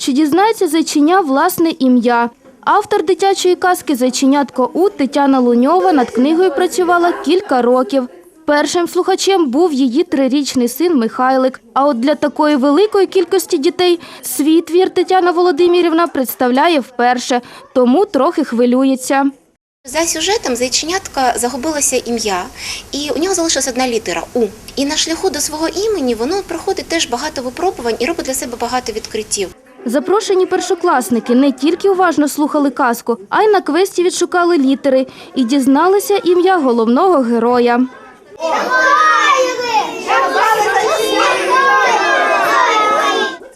Чи дізнається зайчиня власне ім'я? Автор дитячої казки Зайченятко У Тетяна Луньова над книгою працювала кілька років. Першим слухачем був її трирічний син Михайлик. А от для такої великої кількості дітей свій твір Тетяна Володимирівна представляє вперше, тому трохи хвилюється. За сюжетом зайченятка загубилося ім'я, і у нього залишилась одна літера У. І на шляху до свого імені воно проходить теж багато випробувань і робить для себе багато відкриттів. Запрошені першокласники не тільки уважно слухали казку, а й на квесті відшукали літери і дізналися ім'я головного героя.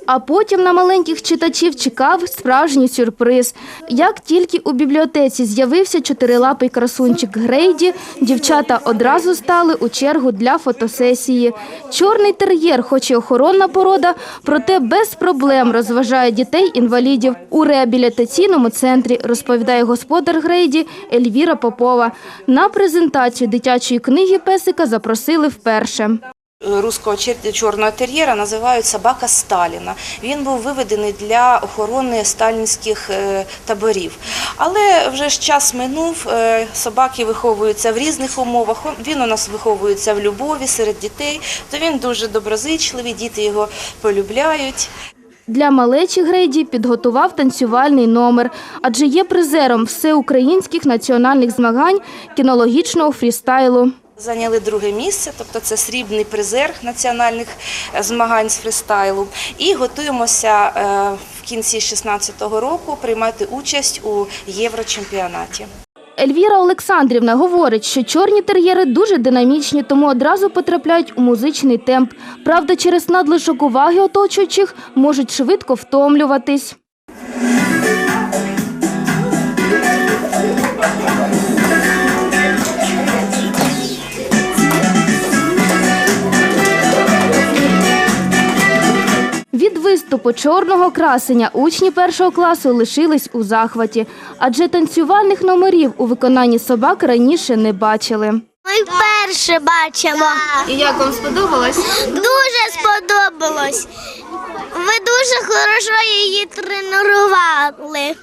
А потім на маленьких читачів чекав справжній сюрприз. Як тільки у бібліотеці з'явився чотирилапий красунчик Грейді, дівчата одразу стали у чергу для фотосесії. Чорний тер'єр, хоч і охоронна порода, проте без проблем розважає дітей-інвалідів у реабілітаційному центрі, розповідає господар Грейді Ельвіра Попова. На презентацію дитячої книги песика запросили вперше. Руського чорного тер'єра називають собака Сталіна. Він був виведений для охорони сталінських е, таборів. Але вже ж час минув, е, собаки виховуються в різних умовах. Він у нас виховується в любові серед дітей, то він дуже доброзичливий, діти його полюбляють. Для малечі Грейді підготував танцювальний номер, адже є призером всеукраїнських національних змагань кінологічного фрістайлу. Зайняли друге місце, тобто це срібний призер національних е, змагань з фристайлу. І готуємося е, в кінці 2016 року приймати участь у єврочемпіонаті. Ельвіра Олександрівна говорить, що чорні тер'єри дуже динамічні, тому одразу потрапляють у музичний темп. Правда, через надлишок уваги оточуючих можуть швидко втомлюватись. Від виступу чорного красення учні першого класу лишились у захваті, адже танцювальних номерів у виконанні собак раніше не бачили. Ми вперше бачимо. І як вам сподобалось? Дуже сподобалось. Ви дуже хорошо її тренували.